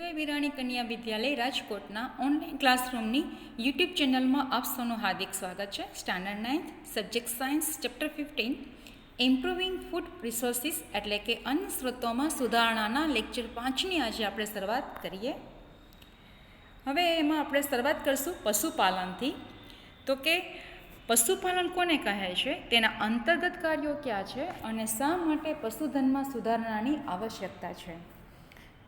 દેવીભાઈ વિરાણી કન્યા વિદ્યાલય રાજકોટના online ક્લાસરૂમની YouTube ચેનલમાં આપ સૌનું હાર્દિક સ્વાગત છે. Standard ninth subject science chapter fifteen improving food resources એટલે કે અન્ન સ્ત્રોતોમાં સુધારણાના લેક્ચર પાંચની આજે આપણે શરૂઆત કરીએ. હવે એમાં આપણે શરૂઆત કરીશું પશુપાલનથી. તો કે પશુપાલન કોને કહે છે? તેના અંતર્ગત કાર્યો ક્યાં છે? અને શા માટે પશુધનમાં સુધારણાની આવશ્યકતા છે?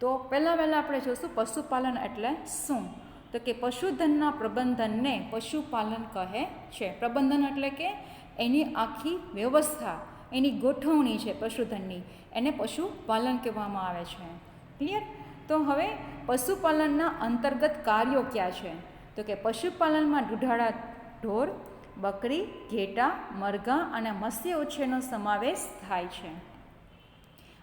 તો પહેલાં વહેલાં આપણે જોઈશું પશુપાલન એટલે શું? તો કે પશુધનના પ્રબંધનને પશુપાલન કહે છે. પ્રબંધન એટલે કે એની આખી વ્યવસ્થા, એની ગોઠવણી છે પશુધનની. એને પશુપાલન કહેવામાં આવે છે. ક્લિયર તો હવે પશુપાલનના અંતર્ગત કાર્યો ક્યાં છે? તો કે પશુપાલનમાં દુધાળા ઢોર, બકરી, ઘેટા, મરઘા અને મત્સ્ય ઉછેરનો સમાવેશ થાય છે.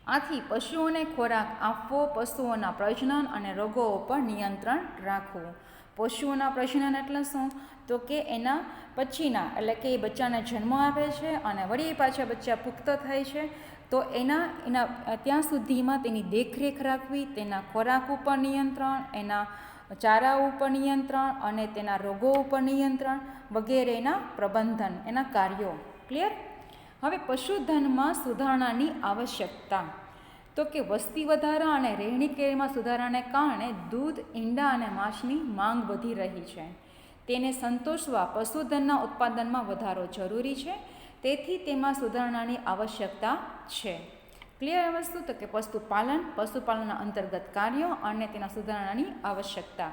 આથી પશુઓને ખોરાક આપવો, પશુઓના પ્રજનન અને રોગો ઉપર નિયંત્રણ રાખવું. પશુઓના પ્રજનન એટલે શું? તો કે એના પછીના, એટલે કે એ બચ્ચાને જન્મ આપે છે અને વળી પાછા બચ્ચા પુખ્ત થાય છે, તો એના એના, ત્યાં સુધીમાં તેની દેખરેખ રાખવી, તેના ખોરાક ઉપર નિયંત્રણ, એના ચારા ઉપર નિયંત્રણ અને તેના રોગો ઉપર નિયંત્રણ વગેરેના પ્રબંધન, એના કાર્યો. ક્લિયર? હવે પશુધનમાં સુધારણાની આવશ્યકતા. તો કે વસ્તી વધારા અને રહેણી કહેણીમાં સુધારાને કારણે દૂધ, ઈંડા અને માંસની માંગ વધી રહી છે. તેને સંતોષવા પશુધનના ઉત્પાદનમાં વધારો જરૂરી છે. તેથી તેમાં સુધારણાની આવશ્યકતા છે. ક્લિયર વસ્તુ? તો કે પશુપાલન, પશુપાલનના અંતર્ગત કાર્યો અને તેના સુધારણાની આવશ્યકતા.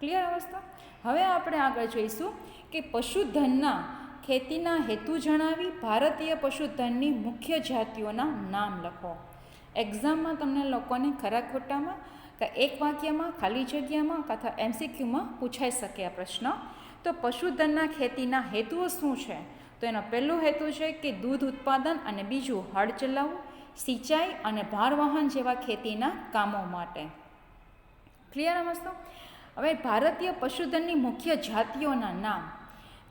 ક્લિયર અવસ્થા હવે આપણે આગળ જોઈશું કે પશુધનના ખેતીના હેતુ જણાવી. ભારતીય પશુધનની મુખ્ય જાતિઓના નામ લખો. એક્ઝામમાં તમને લોકોને ખરા ખોટામાં કે એક વાક્યમાં, ખાલી જગ્યામાં કાં એમસીક્યુમાં પૂછાઈ શકે આ પ્રશ્ન. તો પશુધનના ખેતીના હેતુઓ શું છે? તો એનો પહેલો હેતુ છે કે દૂધ ઉત્પાદન અને બીજું હળ ચલાવવું, સિંચાઈ અને ભારવહન જેવા ખેતીના કામો માટે. ક્લિયર મસ્તો હવે ભારતીય પશુધનની મુખ્ય જાતિઓના નામ.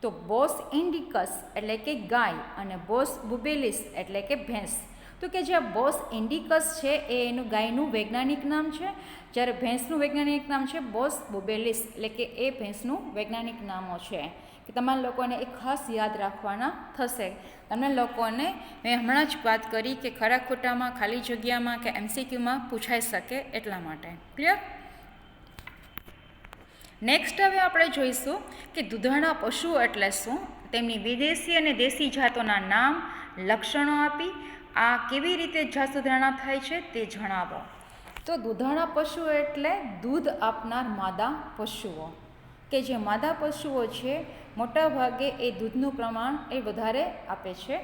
તો બોસ ઇન્ડિકસ એટલે કે ગાય અને બોસ બુબેલિસ એટલે કે ભેંસ. તો કે જે બોસ ઇન્ડિકસ છે એ એનું ગાયનું વૈજ્ઞાનિક નામ છે. જ્યારે ભેંસનું વૈજ્ઞાનિક નામ છે, બોસ બોબેલિસ. એટલે કે એ ભેંસનું વૈજ્ઞાનિક નામો છે. કે તમારા લોકોને એ ખાસ યાદ રાખવાના થશે. તમને લોકોને મેં હમણાં જ વાત કરી કે ખરા ખોટામાં, ખાલી જગ્યામાં કે એમસીક્યુમાં પૂછાઈ શકે એટલા માટે. ક્લિયર નેક્સ્ટ હવે આપણે જોઈશું કે દૂધાણા પશુઓ એટલે શું? તેમની વિદેશી અને દેશી જાતોના નામ લક્ષણો આપી, આ કેવી રીતે જાત સુધારણા થાય છે તે જણાવો. તો દૂધાણા પશુઓ એટલે દૂધ આપનાર માદા પશુઓ, કે જે માદા પશુઓ છે મોટાભાગે એ દૂધનું પ્રમાણ એ વધારે આપે છે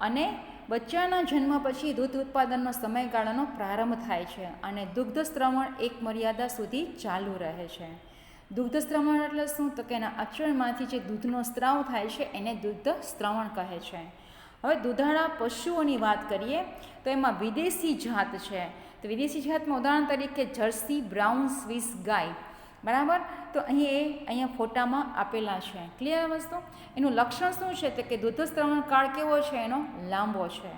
અને બચ્ચાના જન્મ પછી દૂધ ઉત્પાદનનો સમયગાળાનો પ્રારંભ થાય છે અને દુગ્ધ સ્ત્રવણ એક મર્યાદા સુધી ચાલુ રહે છે. દુગ્ધ સ્ત્રવણ એટલે શું? તો કે એના આચરણમાંથી જે દૂધનો સ્ત્રાવ થાય છે એને દુગ્ધ શ્રવણ કહે છે. હવે દૂધાળા પશુઓની વાત કરીએ તો એમાં વિદેશી જાત છે. તો વિદેશી જાતમાં ઉદાહરણ તરીકે જર્સી, બ્રાઉન, સ્વિસ, ગાય. બરાબર? તો અહીં એ અહીંયા ફોટામાં આપેલા છે. ક્લિયર વસ્તુ? એનું લક્ષણ શું છે? તો કે દૂધસ્ત્રવણ કાળ કેવો છે? એનો લાંબો છે.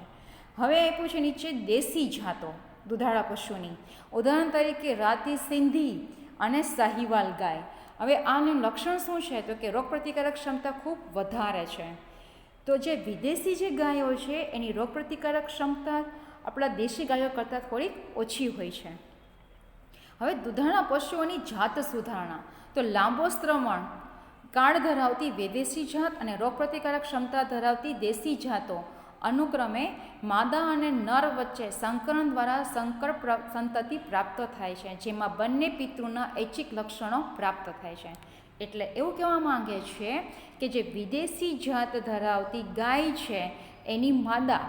હવે આપ્યું છે નીચે દેશી જાતો, દૂધાળા પશુની. ઉદાહરણ તરીકે રાતી સિંધી અને સાહીવાલ ગાય. હવે આનું લક્ષણ શું છે? તો કે રોગપ્રતિકારક ક્ષમતા ખૂબ વધારે છે. તો જે વિદેશી જે ગાયો છે, એની રોગપ્રતિકારક ક્ષમતા આપણા દેશી ગાયો કરતાં થોડીક ઓછી હોય છે. હવે દૂધાણા પશુઓની જાત સુધારણા. તો લાંબો શ્રવણ કાળ ધરાવતી વિદેશી જાત અને રોગપ્રતિકારક ક્ષમતા ધરાવતી દેશી જાતો, અનુક્રમે માદા અને નર વચ્ચે સંકરણ દ્વારા સંકર સંતતિ પ્રાપ્ત થાય છે, જેમાં બંને પિતૃના ઐચ્છિક લક્ષણો પ્રાપ્ત થાય છે. એટલે એવું કહેવા માંગે છે કે જે વિદેશી જાત ધરાવતી ગાય છે, એની માદા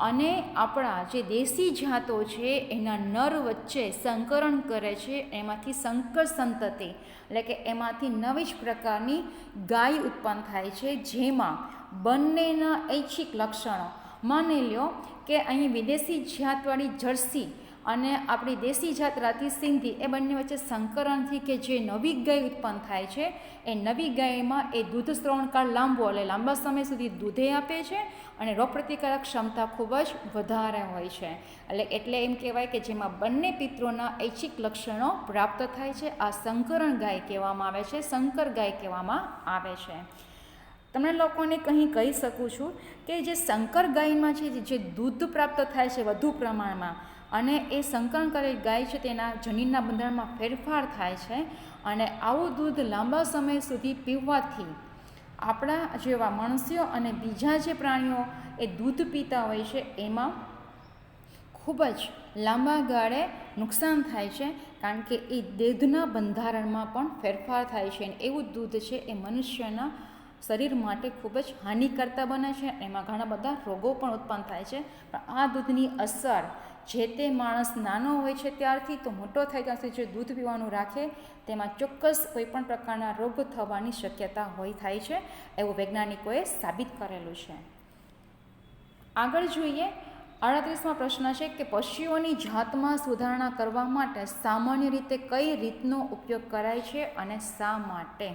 અને આપણા જે દેશી જાતો છે, એના નર વચ્ચે સંકરણ કરે છે, એમાંથી સંકર સંતતિ, એટલે કે એમાંથી નવી જ પ્રકારની ગાય ઉત્પન્ન થાય છે, જેમાં બંનેના ઐચ્છિક લક્ષણો. માની લો કે અહીં વિદેશી જાતવાળી જર્સી અને આપણી દેશી જાત રાતી સિંધી, એ બંને વચ્ચે સંકરણથી કે જે નવી ગાય ઉત્પન્ન થાય છે, એ નવી ગાયમાં એ દૂધ શ્રવણકાળ લાંબો એટલે લાંબા સમય સુધી દૂધે આપે છે અને રોગપ્રતિકારક ક્ષમતા ખૂબ જ વધારે હોય છે. એટલે એટલે એમ કહેવાય કે જેમાં બંને પિત્રોના ઐચ્છિક લક્ષણો પ્રાપ્ત થાય છે. આ સંકરણ ગાય કહેવામાં આવે છે, સંકર ગાય કહેવામાં આવે છે. તમને લોકોને કંઈ કહી શકું છું કે જે શંકર ગાયમાં છે જે દૂધ પ્રાપ્ત થાય છે વધુ પ્રમાણમાં અને એ સંકલન કરેલ ગાય છે તેના જનીનના બંધારણમાં ફેરફાર થાય છે અને આવું દૂધ લાંબા સમય સુધી પીવાથી આપણા જેવા મનુષ્યો અને બીજા જે પ્રાણીઓ એ દૂધ પીતા હોય છે, એમાં ખૂબ જ લાંબા ગાળે નુકસાન થાય છે, કારણ કે એ દૂધના બંધારણમાં પણ ફેરફાર થાય છે અને એવું દૂધ છે એ મનુષ્યના શરીર માટે ખૂબ જ હાનિકર્તા બને છે. એમાં ઘણા બધા રોગો પણ ઉત્પન્ન થાય છે. પણ આ દૂધની અસર જે તે માણસ નાનો હોય છે ત્યારથી તો મોટો થાય ત્યાં સુધી જે દૂધ પીવાનું રાખે, તેમાં ચોક્કસ કોઈ પણ પ્રકારના રોગ થવાની શક્યતા હોય થાય છે, એવું વૈજ્ઞાનિકોએ સાબિત કરેલું છે. આગળ જોઈએ, આડત્રીસમાં પ્રશ્ન છે કે પશુઓની જાતમાં સુધારણા કરવા માટે સામાન્ય રીતે કઈ રીતનો ઉપયોગ કરાય છે અને શા માટે?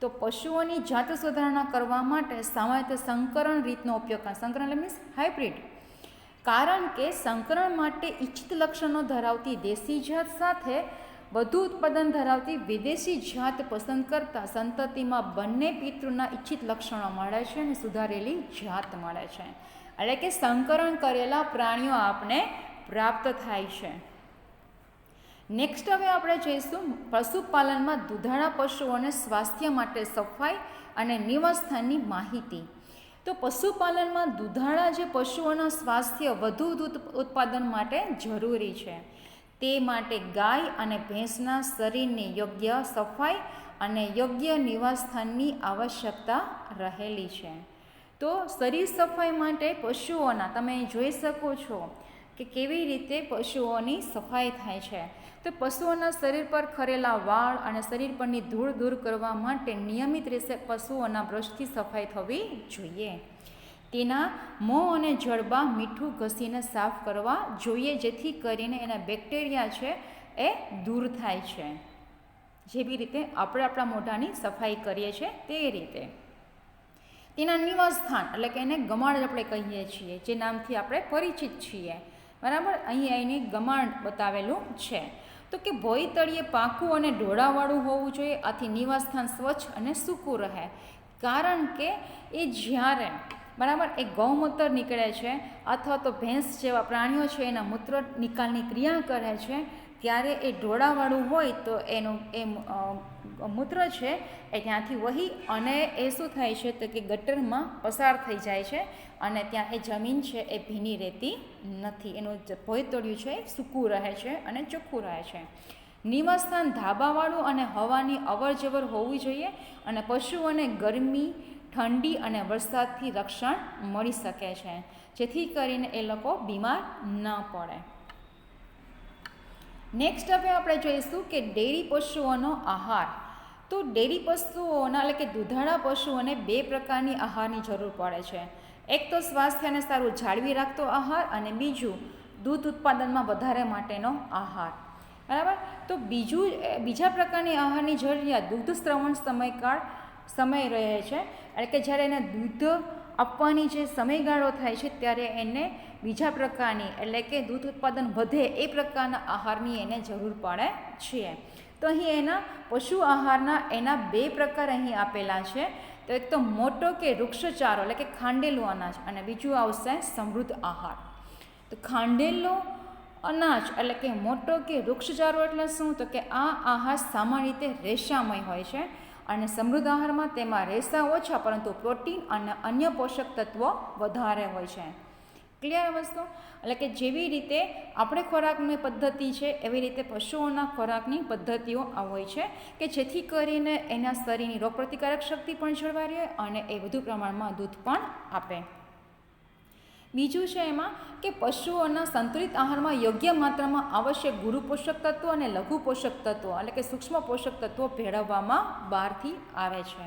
તો પશુઓની જાત સુધારણા કરવા માટે સામાન્ય સંકરણ રીતનો ઉપયોગ કરે, સંકરણ એટલે મીન્સ હાઇબ્રિડ કારણ કે સંકરણ માટે ઇચ્છિત લક્ષણો ધરાવતી દેશી જાત સાથે વધુ ઉત્પાદન ધરાવતી વિદેશી જાત પસંદ કરતાં સંતતિમાં બંને પિતૃના ઇચ્છિત લક્ષણો મળે છે અને સુધારેલી જાત મળે છે. એટલે કે સંકરણ કરેલા પ્રાણીઓ આપણે પ્રાપ્ત થાય છે. નેક્સ્ટ હવે આપણે જઈશું પશુપાલનમાં દુધાળા પશુઓને સ્વાસ્થ્ય માટે સફાઈ અને નિવાસસ્થાનની માહિતી. તો પશુપાલનમાં દૂધાળા જે પશુઓના સ્વાસ્થ્ય વધુ દૂધ ઉત્પાદન માટે જરૂરી છે. તે માટે ગાય અને ભેંસના શરીરની યોગ્ય સફાઈ અને યોગ્ય નિવાસસ્થાનની આવશ્યકતા રહેલી છે. તો શરીર સફાઈ માટે પશુઓના, તમે જોઈ શકો છો કે કેવી રીતે પશુઓની સફાઈ થાય છે. તો પશુઓના શરીર પર ખરેલા વાળ અને શરીર પરની ધૂળ દૂર કરવા માટે નિયમિત રીતે પશુઓના બ્રશથી સફાઈ થવી જોઈએ. તેના મોં અને જડબા મીઠું ઘસીને સાફ કરવા જોઈએ, જેથી કરીને એના બેક્ટેરિયા છે એ દૂર થાય છે. જેવી રીતે આપણે આપણા મોઢાની સફાઈ કરીએ છીએ તે રીતે. તેના નિવાસ સ્થાન એટલે કે એને ગમાડ આપણે કહીએ છીએ, જે નામથી આપણે પરિચિત છીએ. બરાબર? અહીં એની ગમાડ બતાવેલું છે. તો કે ભોય તળિયે પાકું અને ઢોળાવાળું હોવું જોઈએ, આથી નિવાસસ્થાન સ્વચ્છ અને સૂકું રહે. કારણ કે એ જ્યારે બરાબર એ ગૌમૂત્ર નીકળે છે, અથવા તો ભેંસ જેવા પ્રાણીઓ છે, એના મૂત્ર નિકાલની ક્રિયા કરે છે ત્યારે એ ઢોળાવાળું હોય તો એનું એ મૂત્ર છે એ ત્યાંથી વહી અને એ શું થાય છે તો કે ગટરમાં પસાર થઈ જાય છે અને ત્યાં એ જમીન છે એ ભીની રહેતી નથી. એનું ભોયતળિયું છે એ સૂકું રહે છે અને ચોખ્ખું રહે છે. નિવાસસ્થાન ધાબાવાળું અને હવાની અવરજવર હોવી જોઈએ અને પશુઓને ગરમી, ઠંડી અને વરસાદથી રક્ષણ મળી શકે છે, જેથી કરીને એ લોકો બીમાર ન પડે. નેક્સ્ટ હવે આપણે જોઈશું કે ડેરી પશુઓનો આહાર. તો ડેરી પશુઓના એટલે કે દૂધાળા પશુઓને બે પ્રકારની આહારની જરૂર પડે છે. એક તો સ્વાસ્થ્યને સારું જાળવી રાખતો આહાર અને બીજું દૂધ ઉત્પાદનમાં વધારે માટેનો આહાર. બરાબર? તો બીજું બીજા પ્રકારની આહારની જરૂરિયાત દૂધ શ્રવણ સમયકાળ, સમય રહે છે. એટલે કે જ્યારે એને દૂધ આપવાની જે સમયગાળો થાય છે ત્યારે એને બીજા પ્રકારની એટલે કે દૂધ ઉત્પાદન વધે એ પ્રકારના આહારની એને જરૂર પડે છે. તો અહીં એના પશુ આહારના એના બે પ્રકાર અહીં આપેલા છે. તો એક તો મોટો કે વૃક્ષચારો એટલે કે ખાંડેલું અનાજ અને બીજું આવશે સમૃદ્ધ આહાર. તો ખાંડેલો અનાજ એટલે કે મોટો કે વૃક્ષચારો એટલે શું? તો કે આ આહાર સામાન્ય રીતે રેશામય હોય છે. અને સમૃદ્ધ આહારમાં તેમાં રેસા ઓછા, પરંતુ પ્રોટીન અને અન્ય પોષક તત્વો વધારે હોય છે. ક્લિયર વસ્તુ? એટલે કે જેવી રીતે આપણે ખોરાકની પદ્ધતિ છે, એવી રીતે પશુઓના ખોરાકની પદ્ધતિઓ આ હોય છે કે જેથી કરીને એના શરીરની રોગપ્રતિકારક શક્તિ પણ જળવાઈ રહે અને એ વધુ પ્રમાણમાં દૂધ પણ આપે. બીજું છે એમાં કે પશુઓના સંતુલિત આહારમાં યોગ્ય માત્રામાં આવશ્યક ગુરુ પોષક તત્વો અને લઘુ પોષક તત્વો, એટલે કે સૂક્ષ્મ પોષક તત્વો ભેળવવામાં બહારથી આવે છે,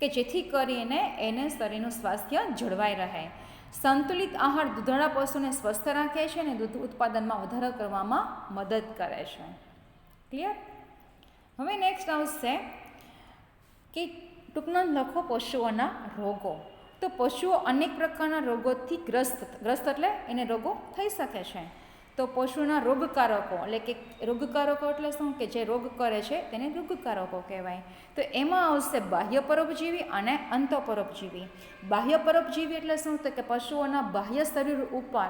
કે જેથી કરીને એને શરીરનું સ્વાસ્થ્ય જળવાઈ રહે. સંતુલિત આહાર દૂધાળા પશુને સ્વસ્થ રાખે છે અને દૂધ ઉત્પાદનમાં વધારો કરવામાં મદદ કરે છે. ક્લિયર હવે નેક્સ્ટ આવશે કે ટૂંકના લખો પશુઓના રોગો. તો પશુઓ અનેક પ્રકારના રોગોથી ગ્રસ્ત ગ્રસ્ત એટલે એને રોગો થઈ શકે છે. તો પશુના રોગકારકો, એટલે કે રોગકારકો એટલે શું? કે જે રોગ કરે છે તેને રોગકારકો કહેવાય. તો એમાં આવશે બાહ્ય પરોપજીવી અને અંતઃપરોપજીવી. બાહ્ય પરોપજીવી એટલે શું? કે પશુઓના બાહ્ય શરીર ઉપર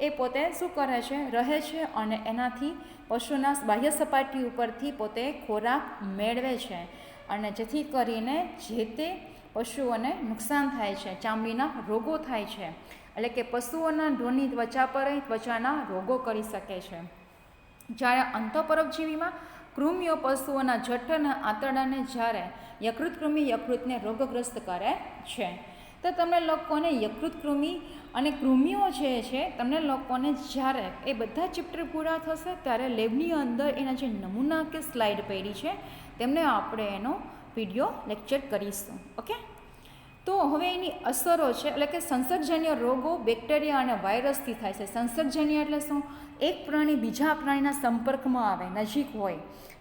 એ પોતે શું કરે છે? રહે છે અને એનાથી પશુના બાહ્ય સપાટી ઉપરથી પોતે ખોરાક મેળવે છે. અને જેથી કરીને જે તે પશુઓને નુકસાન થાય છે, ચામડીના રોગો થાય છે, એટલે કે પશુઓના ઢોરની ત્વચા પર ત્વચાના રોગો કરી શકે છે. જ્યારે અંતઃપરોપજીવીમાં કૃમિઓ પશુઓના જઠ્ઠના આંતરડાને જ્યારે યકૃત કૃમિ યકૃતને રોગગ્રસ્ત કરે છે, તો તમને લોકોને યકૃત કૃમિ અને કૃમિઓ જે છે, તમને લોકોને જ્યારે એ બધા ચેપ્ટર પૂરા થશે, ત્યારે લેબની અંદર એના જે નમૂના કે સ્લાઇડ પડી છે, તેમને આપણે એનો વીડિયો લેક્ચર કરીશું, ઓકે? તો હવે એની અસરો છે, એટલે કે સંસર્ગજન્ય રોગો બેક્ટેરિયા અને વાયરસથી થાય છે. સંસર્ગજન્ય એટલે શું? એક પ્રાણી બીજા પ્રાણીના સંપર્કમાં આવે, નજીક હોય.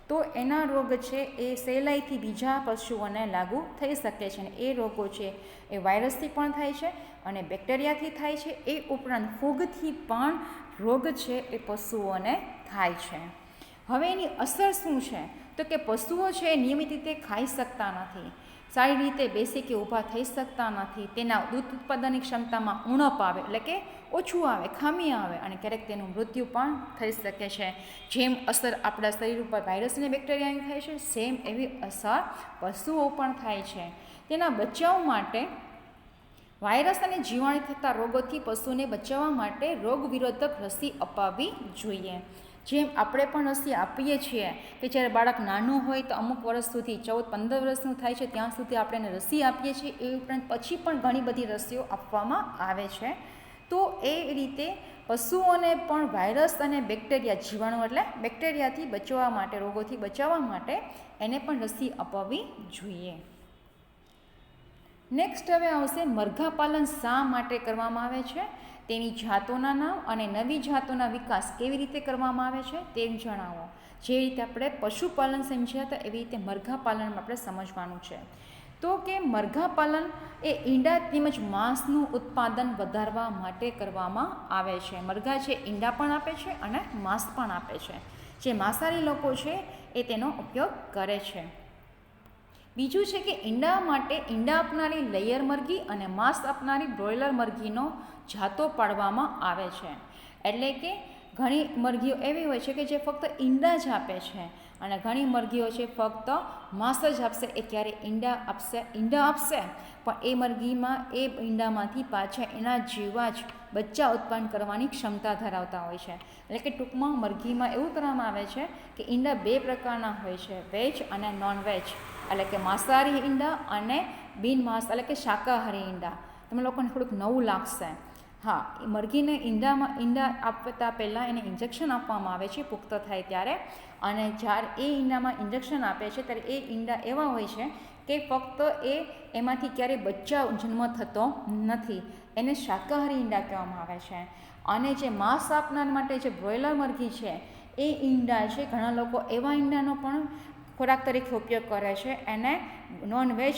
તો એના રોગ છે એ સહેલાઈથી બીજા પશુઓને લાગુ થઈ શકે છે અને એ રોગો છે એ વાયરસથી પણ થાય છે અને બેક્ટેરિયાથી થાય છે. એ ઉપરાંત ફૂગથી પણ રોગ છે એ પશુઓને થાય છે. હવે એની અસર શું છે? તો કે પશુઓ છે નિયમિત રીતે ખાઈ શકતા નથી. સારી રીતે બેસી કે ઊભા થઈ શકતા નથી. તેના દૂધ ઉત્પાદનની ક્ષમતામાં ઉણપ આવે, એટલે કે ઓછું આવે, ખામી આવે અને ક્યારેક તેનું મૃત્યુ પણ થઈ શકે છે. જેમ અસર આપણા શરીર ઉપર વાયરસ અને બેક્ટેરિયાની થાય છે સેમ એવી અસર પશુઓ પણ થાય છે. તેના બચાવ માટે વાયરસ અને જીવાણુ થતા રોગોથી પશુને બચાવવા માટે રોગ વિરોધક રસી અપાવવી જોઈએ. જેમ આપણે પણ રસી આપીએ છીએ કે જ્યારે બાળક નાનું હોય તો અમુક વર્ષ સુધી, ચૌદ, પંદર વર્ષનું થાય છે ત્યાં સુધી આપણે એને રસી આપીએ છીએ. એ ઉપરાંત પછી પણ ઘણી બધી રસીઓ આપવામાં આવે છે. તો એ રીતે પશુઓને પણ વાયરસ અને બેક્ટેરિયા, જીવાણુ એટલે બેક્ટેરિયાથી બચવા માટે, રોગોથી બચાવવા માટે એને પણ રસી અપાવવી જોઈએ. નેક્સ્ટ હવે આવશે મરઘા પાલન શા માટે કરવામાં આવે છે? તેની જાતોના નામ અને નવી જાતોના વિકાસ કેવી રીતે કરવામાં આવે છે તે જણાવો. જે રીતે આપણે પશુપાલન સમજ્યા હતા, એવી રીતે મરઘા પાલનમાં આપણે સમજવાનું છે. તો કે મરઘા પાલન એ ઈંડા તેમજ માંસનું ઉત્પાદન વધારવા માટે કરવામાં આવે છે. મરઘા છે ઈંડા પણ આપે છે અને માંસ પણ આપે છે. જે માંસાહારી લોકો છે એ તેનો ઉપયોગ કરે છે. બીજું છે કે ઈંડા માટે ઈંડા આપનારી લેયર મરઘી અને માંસ આપનારી બ્રોઇલર મરઘીનો જાતો પાડવામાં આવે છે. એટલે કે ઘણી મરઘીઓ એવી હોય છે કે જે ફક્ત ઈંડા જ આપે છે અને ઘણી મરઘીઓ છે ફક્ત માંસ જ આપશે. એ ક્યારે ઈંડા આપશે? ઈંડા આપશે. પણ એ મરઘીમાં, એ ઈંડામાંથી પાછા એના જેવા જ બચ્ચા ઉત્પન્ન કરવાની ક્ષમતા ધરાવતા હોય છે. એટલે કે ટૂંકમાં મરઘીમાં એવું કરવામાં આવે છે કે ઈંડા બે પ્રકારના હોય છે, વેજ અને નોન વેજ. એટલે કે માંસાહારી ઈંડા અને બિન માંસ એટલે કે શાકાહારી ઈંડા તમે લોકોને થોડુંક નવું લાગશે હા મરઘીને ઈંડામાં ઈંડા આપતા પહેલાં એને ઇન્જેક્શન આપવામાં આવે છે પુખ્ત થાય ત્યારે અને જ્યારે એ ઈંડામાં ઇન્જેક્શન આપે છે ત્યારે એ ઈંડા એવા હોય છે કે ફક્ત એ એમાંથી ક્યારેય બચ્ચા જન્મ થતો નથી એને શાકાહારી ઈંડા કહેવામાં આવે છે અને જે માંસ આપનાર માટે જે બ્રોઇલર મરઘી છે એ ઈંડા છે ઘણા લોકો એવા ઈંડાનો પણ ખોરાક તરીકે ઉપયોગ કરે છે એને નોનવેજ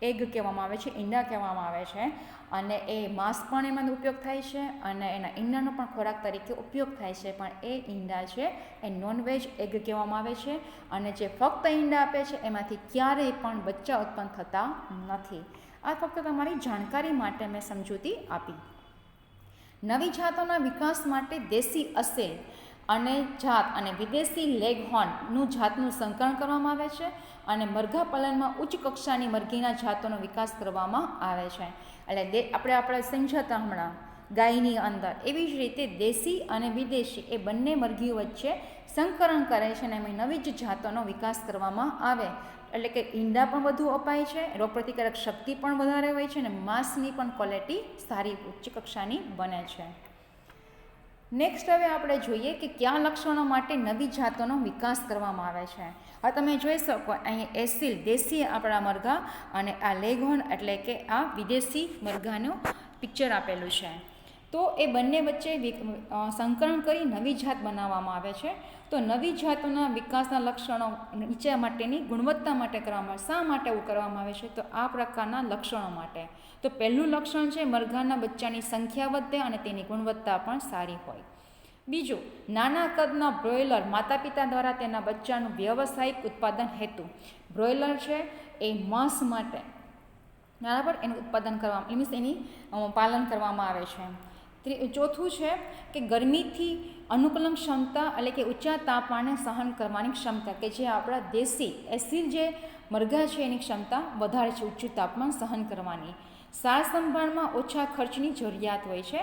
એગ કહેવામાં આવે છે, ઈંડા કહેવામાં આવે છે અને એ માંસ પણ એમાં ઉપયોગ થાય છે અને એના ઈંડાનો પણ ખોરાક તરીકે ઉપયોગ થાય છે, પણ એ ઈંડા છે એ નોનવેજ એગ કહેવામાં આવે છે અને જે ફક્ત ઈંડા આપે છે એમાંથી ક્યારેય પણ બચ્ચા ઉત્પન્ન થતા નથી. આ ફક્ત તમારી જાણકારી માટે મેં સમજૂતી આપી. નવી જાતોના વિકાસ માટે દેશી અસેલ અને જાત અને વિદેશી લેગહોર્નનું જાતનું સંકલન કરવામાં આવે છે અને મરઘા પાલનમાં ઉચ્ચ કક્ષાની મરઘીના જાતોનો વિકાસ કરવામાં આવે છે. એટલે દે, આપણે આપણે સમજાતા હમણાં ગાયની અંદર એવી જ રીતે દેશી અને વિદેશી એ બંને મરઘીઓ વચ્ચે સંકરણ કરે છે અને એમાં નવી જ જાતોનો વિકાસ કરવામાં આવે. એટલે કે ઈંડા પણ વધુ અપાય છે, રોગપ્રતિકારક શક્તિ પણ વધારે હોય છે અને માંસની પણ ક્વોલિટી સારી ઉચ્ચ કક્ષાની બને છે. નેક્સ્ટ હવે આપણે જોઈએ કે કયા લક્ષણો માટે નવી જાતોનો વિકાસ કરવામાં આવે છે. હવે તમે જોઈ શકો, અહીં એસિલ દેશી આપણા મરઘા અને આ લેઘોન એટલે કે આ વિદેશી મરઘાનું પિક્ચર આપેલું છે. તો એ બંને વચ્ચે સંકલન કરી નવી જાત બનાવવામાં આવે છે. તો નવી જાતોના વિકાસના લક્ષણો નીચે માટેની, ગુણવત્તા માટે કરવામાં આવે શા માટે એવું કરવામાં આવે છે? તો આ પ્રકારના લક્ષણો માટે. તો પહેલું લક્ષણ છે, મરઘાના બચ્ચાની સંખ્યા વધે અને તેની ગુણવત્તા પણ સારી હોય. બીજું, નાના કદના બ્રોઇલર માતા પિતા દ્વારા તેના બચ્ચાનું વ્યવસાયિક ઉત્પાદન હેતુ. બ્રોઇલર છે, એ માંસ માટે, બરાબર? એનું ઉત્પાદન કરવામાં મીન્સ એની પાલન કરવામાં આવે છે. ચોથું છે કે ગરમીથી અનુકૂલન ક્ષમતા એટલે કે ઊંચા તાપમાને સહન કરવાની ક્ષમતા કે જે આપણા દેશી એસિડ જે મરઘા છે એની ક્ષમતા વધારે છે, ઊંચું તાપમાન સહન કરવાની. સાર સંભાળમાં ઓછા ખર્ચની જરૂરિયાત હોય છે,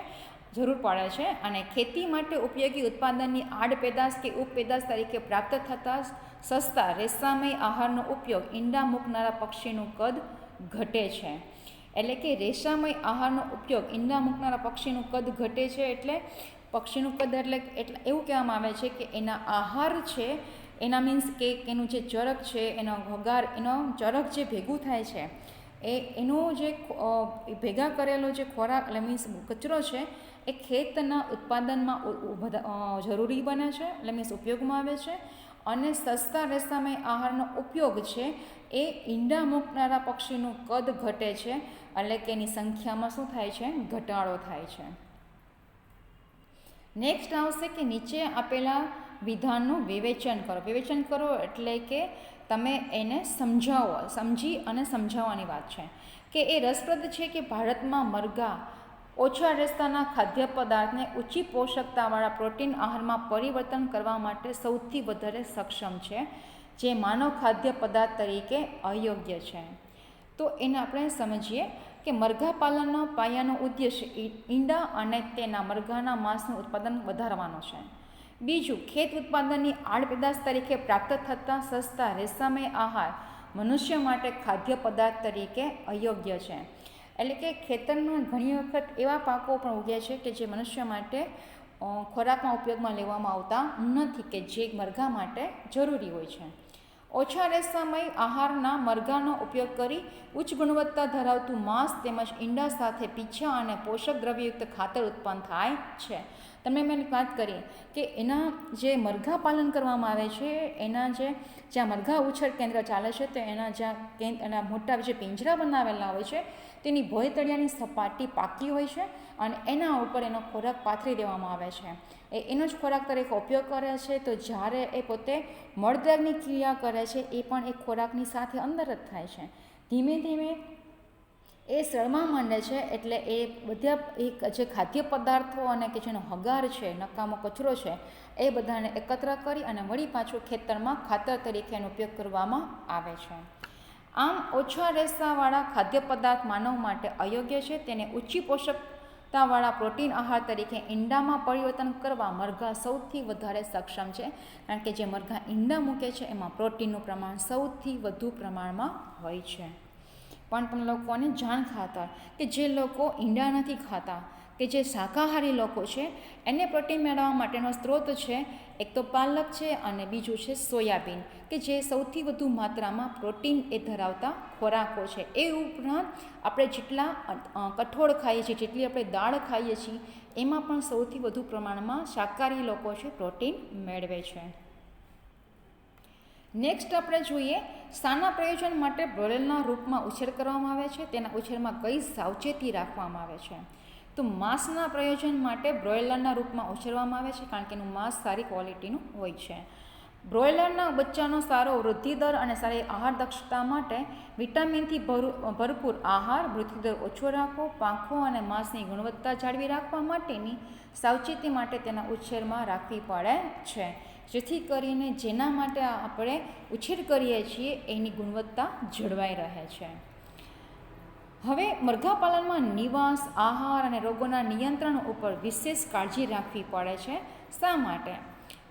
જરૂર પડે છે અને ખેતી માટે ઉપયોગી ઉત્પાદનની આડ પેદાશ કે ઉપપેદાશ તરીકે પ્રાપ્ત થતા સસ્તા રેસામય આહારનો ઉપયોગ ઈંડા મૂકનારા પક્ષીનું કદ ઘટે છે. એટલે કે રેસામય આહારનો ઉપયોગ ઈંડા મૂકનારા પક્ષીનું કદ ઘટે છે એટલે પક્ષીનું કદ એટલે એટલે એવું કહેવામાં આવે છે કે એના આહાર છે, એના મીન્સ કે એનું જે ચરક છે, એનો વઘાર, એનો ચરક જે ભેગું થાય છે, એ એનો જે ભેગા કરેલો જે ખોરાક એટલે મીન્સ કચરો છે, એ ખેતના ઉત્પાદનમાં જરૂરી બને છે, એટલે મીન્સ ઉપયોગમાં આવે છે. અને સસ્તા રેસામય આહારનો ઉપયોગ છે, એ ઈંડા મૂકનારા પક્ષીનું કદ ઘટે છે, એટલે કે એની સંખ્યામાં શું થાય છે? ઘટાડો થાય છે. નેક્સ્ટ આવશે કે નીચે આપેલા વિધાનનું વિવેચન કરો. વિવેચન કરો એટલે કે તમે એને સમજાવો, સમજી અને સમજાવવાની વાત છે. કે એ રસપ્રદ છે કે ભારતમાં મરઘા ઓછા રસ્તાના ખાદ્ય પદાર્થને ઊંચી પોષકતાવાળા પ્રોટીન આહારમાં પરિવર્તન કરવા માટે સૌથી વધારે સક્ષમ છે, જે માનવ ખાદ્ય પદાર્થ તરીકે અયોગ્ય છે. તો એને આપણે સમજીએ કે મરઘા પાલનનો પાયાનો ઉદ્દેશ્ય ઈંડા અને તેના મરઘાના માંસનું ઉત્પાદન વધારવાનો છે. બીજું, ખેત ઉત્પાદનની આડપેદાશ તરીકે પ્રાપ્ત થતા સસ્તા રેસામય આહાર મનુષ્ય માટે ખાદ્ય પદાર્થ તરીકે અયોગ્ય છે. એટલે કે ખેતરમાં ઘણી વખત એવા પાકો પણ ઉગ્યા છે કે જે મનુષ્ય માટે ખોરાકમાં ઉપયોગમાં લેવામાં આવતા નથી કે જે મરઘા માટે જરૂરી હોય છે. ઓછા રેસામય આહારના મરઘાનો ઉપયોગ કરી ઉચ્ચ ગુણવત્તા ધરાવતું માંસ તેમજ ઈંડા સાથે પીછા અને પોષક દ્રવ્યયુક્ત ખાતર ઉત્પન્ન થાય છે. તમે મેં વાત કરી કે એના જે મરઘા પાલન કરવામાં આવે છે, એના જે જ્યાં મરઘા ઉછેર કેન્દ્ર ચાલે છે, તો એના જ્યાં એના મોટા જે પિંજરા બનાવેલા હોય છે તેની ભોયતળિયાની સપાટી પાકી હોય છે અને એના ઉપર એનો ખોરાક પાથરી દેવામાં આવે છે. એ એનો જ ખોરાક તરીકે ઉપયોગ કરે છે, તો જ્યારે એ પોતે મળદ્રાગની ક્રિયા કરે છે, એ પણ એ ખોરાકની સાથે અંદર જ થાય છે. ધીમે ધીમે એ સળવા માંડે છે એટલે એ બધા એક જે ખાદ્ય પદાર્થો અને કે જેનો હગાર છે, નકામો કચરો છે, એ બધાને એકત્ર કરી અને વળી પાછું ખેતરમાં ખાતર તરીકે એનો ઉપયોગ કરવામાં આવે છે. આમ ઓછા રેસાવાળા ખાદ્ય પદાર્થ માનવ માટે અયોગ્ય છે. તેને ઊંચી પોષકતાવાળા પ્રોટીન આહાર તરીકે ઈંડામાં પરિવર્તન કરવા મરઘા સૌથી વધારે સક્ષમ છે. કારણ કે જે મરઘા ઈંડા મૂકે છે, એમાં પ્રોટીનનું પ્રમાણ સૌથી વધુ પ્રમાણમાં હોય છે. પણ પણ લોકોને જાણ ખાતર કે જે લોકો ઈંડા નથી ખાતા કે જે શાકાહારી લોકો છે, એને પ્રોટીન મેળવવા માટેનો સ્ત્રોત છે, એક તો પાલક છે અને બીજું છે સોયાબીન, કે જે સૌથી વધુ માત્રામાં પ્રોટીન એ ધરાવતા ખોરાકો છે. એ ઉપરાંત આપણે જેટલા કઠોળ ખાઈએ છીએ, જેટલી આપણે દાળ ખાઈએ છીએ, એમાં પણ સૌથી વધુ પ્રમાણમાં શાકાહારી લોકો છે પ્રોટીન મેળવે છે. નેક્સ્ટ આપણે જોઈએ શાના પ્રયોજન માટે બ્રોઇલરના રૂપમાં ઉછેર કરવામાં આવે છે. તેના ઉછેરમાં કઈ સાવચેતી રાખવામાં આવે છે? તો માંસના પ્રયોજન માટે બ્રોઇલરના રૂપમાં ઉછેરવામાં આવે છે, કારણ કે એનું માંસ સારી ક્વોલિટીનું હોય છે. બ્રોઇલરના બચ્ચાનો સારો વૃદ્ધિ દર અને સારી આહાર દક્ષતા માટે વિટામિનથી ભરુ- ભરપૂર આહાર વૃદ્ધિદર ઓછો રાખવો, પાંખો અને માંસની ગુણવત્તા જાળવી રાખવા માટેની સાવચેતી માટે તેના ઉછેરમાં રાખવી પડે છે. જેથી કરીને જેના માટે આપણે ઉછેર કરીએ છીએ, એની ગુણવત્તા જળવાઈ રહે છે. હવે મરઘા પાલનમાં નિવાસ, આહાર અને રોગોના નિયંત્રણ ઉપર વિશેષ કાળજી રાખવી પડે છે. શા માટે?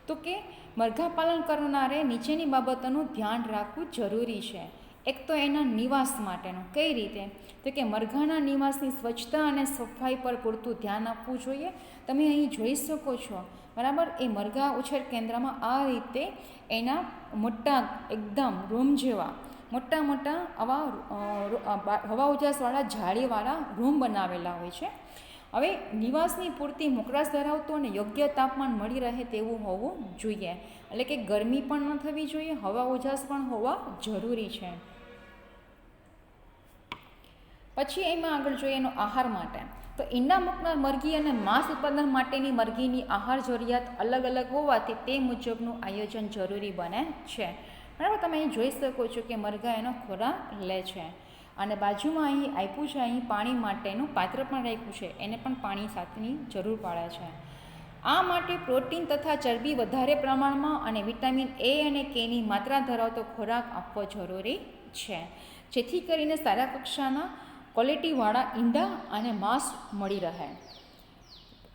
તો કે મરઘા પાલન કરનારે નીચેની બાબતોનું ધ્યાન રાખવું જરૂરી છે. એક તો એના નિવાસ માટેનું. કઈ રીતે? તો કે મરઘાના નિવાસની સ્વચ્છતા અને સફાઈ પર પૂરતું ધ્યાન આપવું જોઈએ. તમે અહીં જોઈ શકો છો. બરાબર? એ મરઘા ઉછેર કેન્દ્રમાં આ રીતે એના મોટા, એકદમ રૂમ જેવા મોટા મોટા આવા હવા ઉજાસવાળા જાળીવાળા રૂમ બનાવેલા હોય છે. હવે નિવાસની પૂરતી મોકળાશ ધરાવતું અને યોગ્ય તાપમાન મળી રહે તેવું હોવું જોઈએ. એટલે કે ગરમી પણ ન થવી જોઈએ, હવા ઉજાસ પણ હોવા જરૂરી છે. પછી એમાં આગળ જોઈએ એનો આહાર માટે. તો ઈંડા મૂકનાર મરઘી અને માંસ ઉત્પાદન માટેની મરઘીની આહાર જરૂરિયાત અલગ અલગ હોવાથી તે મુજબનું આયોજન જરૂરી બને છે. બરાબર, તમે અહીં જોઈ શકો છો કે મરઘા એનો ખોરાક લે છે. અને બાજુમાં અહીં આપ્યું છે, અહીં પાણી માટેનું પાત્ર પણ રાખ્યું છે, એને પણ પાણી સાથેની જરૂર પાડે છે. આ માટે પ્રોટીન તથા ચરબી વધારે પ્રમાણમાં અને વિટામિન એ અને કેની માત્રા ધરાવતો ખોરાક આપવો જરૂરી છે. જેથી કરીને સારા કક્ષાના ક્વોલિટીવાળા ઈંડા અને માંસ મળી રહે.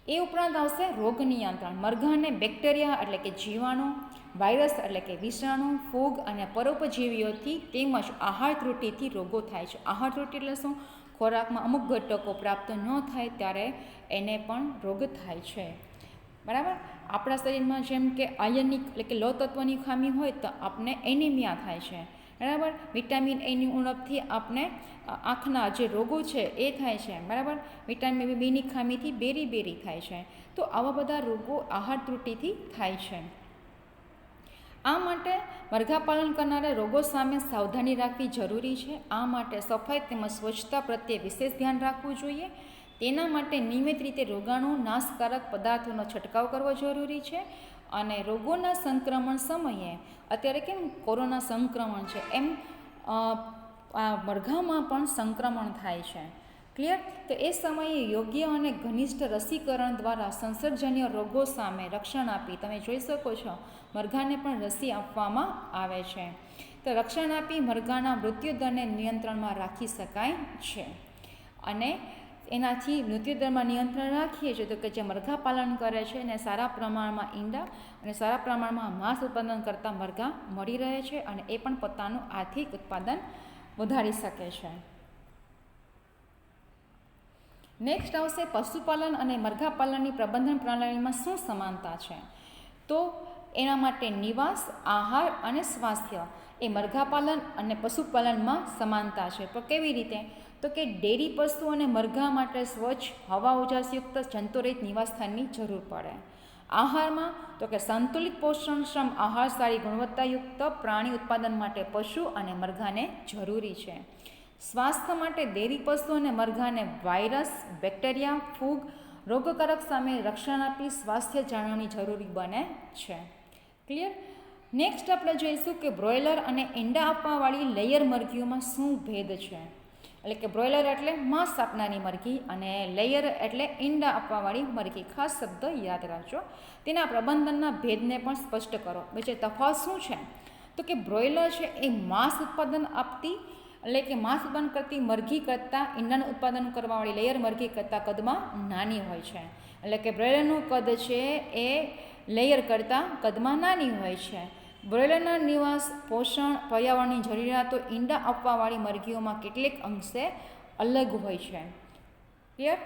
એ ઉપરાંત આવશે રોગ નિયંત્રણ. મરઘાને બેક્ટેરિયા એટલે કે જીવાણુ, વાયરસ એટલે કે વિષાણુ, ફૂગ અને પરોપજીવીઓથી તેમજ આહાર ત્રુટિથી રોગો થાય છે. આહાર ત્રુટિ એટલે શું? ખોરાકમાં અમુક ઘટકો પ્રાપ્ત ન થાય ત્યારે એને પણ રોગ થાય છે. બરાબર? આપણા શરીરમાં જેમ કે આયનિક એટલે કે લો તત્વની ખામી હોય તો આપને એનિમિયા થાય છે. બરાબર? વિટામિન એની ઉણપથી આપણે આંખના જે રોગો છે એ થાય છે, બરાબર? વિટામિન બીની ખામીથી બેરી બેરી થાય છે. તો આવા બધા રોગો આહાર ત્રુટિથી થાય છે. આ માટે મરઘા પાલન કરનારે રોગો સામે સાવધાની રાખવી જરૂરી છે. આ માટે સફાઈ તેમજ સ્વચ્છતા પ્રત્યે વિશેષ ધ્યાન રાખવું જોઈએ. તેના માટે નિયમિત રીતે રોગાણુ નાશકારક પદાર્થોનો છંટકાવ કરવો જરૂરી છે. અને રોગોના સંક્રમણ સમયે, અત્યારે કેમ કોરોના સંક્રમણ છે, એમ આ મરઘામાં પણ સંક્રમણ થાય છે. ક્લિયર તો એ સમયે યોગ્ય અને ઘનિષ્ઠ રસીકરણ દ્વારા સંસર્જન્ય રોગો સામે રક્ષણ આપી, તમે જોઈ શકો છો, મરઘાને પણ રસી આપવામાં આવે છે. તો રક્ષણ આપી મરઘાના મૃત્યુદરને નિયંત્રણમાં રાખી શકાય છે. અને એનાથી મૃત્યુદરમાં નિયંત્રણ રાખીએ છીએ તો કે જે મરઘા પાલન કરે છે એને સારા પ્રમાણમાં ઈંડા અને સારા પ્રમાણમાં માંસ ઉત્પાદન કરતા મરઘા મળી રહે છે અને એ પણ પોતાનું આર્થિક ઉત્પાદન વધારી શકે છે. નેક્સ્ટ આવશે પશુપાલન અને મરઘા પાલનની પ્રબંધન પ્રણાલીમાં શું સમાનતા છે? તો એના માટે નિવાસ, આહાર અને સ્વાસ્થ્ય એ મરઘા પાલન અને પશુપાલનમાં સમાનતા છે. તો કેવી રીતે? તો કે ડેરી પશુ અને મરઘા માટે સ્વચ્છ, હવા ઉજાસયુક્ત, જંતુરહિત નિવાસસ્થાનની જરૂર પડે. આહારમાં તો કે સંતુલિત પોષણક્ષમ આહાર સારી ગુણવત્તાયુક્ત પ્રાણી ઉત્પાદન માટે પશુ અને મરઘાને જરૂરી છે. સ્વાસ્થ્ય માટે ડેરી પશુ અને મરઘાને વાયરસ, બેક્ટેરિયા, ફૂગ, રોગકારક સામે રક્ષણ આપી સ્વાસ્થ્ય જાળવણી જરૂરી બને છે. ક્લિયર નેક્સ્ટ આપણે જોઈશું કે બ્રોઇલર અને ઈંડા આપવાવાળી લેયર મરઘીઓમાં શું ભેદ છે? એટલે કે બ્રોઇલર એટલે માંસ આપનારી મરઘી અને લેયર એટલે ઈંડા આપવાવાળી મરઘી. ખાસ શબ્દ યાદ રાખજો. તેના પ્રબંધનના ભેદને પણ સ્પષ્ટ કરો. વચ્ચે તફાવત શું છે? તો કે બ્રોઇલર છે એ માંસ ઉત્પાદન આપતી, એટલે કે માંસ ઉત્પાદન કરતી મરઘી કરતાં, ઈંડાનું ઉત્પાદન કરવાવાળી લેયર મરઘી કરતાં કદમાં નાની હોય છે. એટલે કે બ્રોઇલરનું કદ છે એ લેયર કરતાં કદમાં નાની હોય છે. બ્રોઇલરના નિવાસ પોષણ પર્યાવરણની જરૂરિયાતો ઈંડા આપવાવાળી મરઘીઓમાં કેટલેક અંશે અલગ હોય છે. ક્લિયર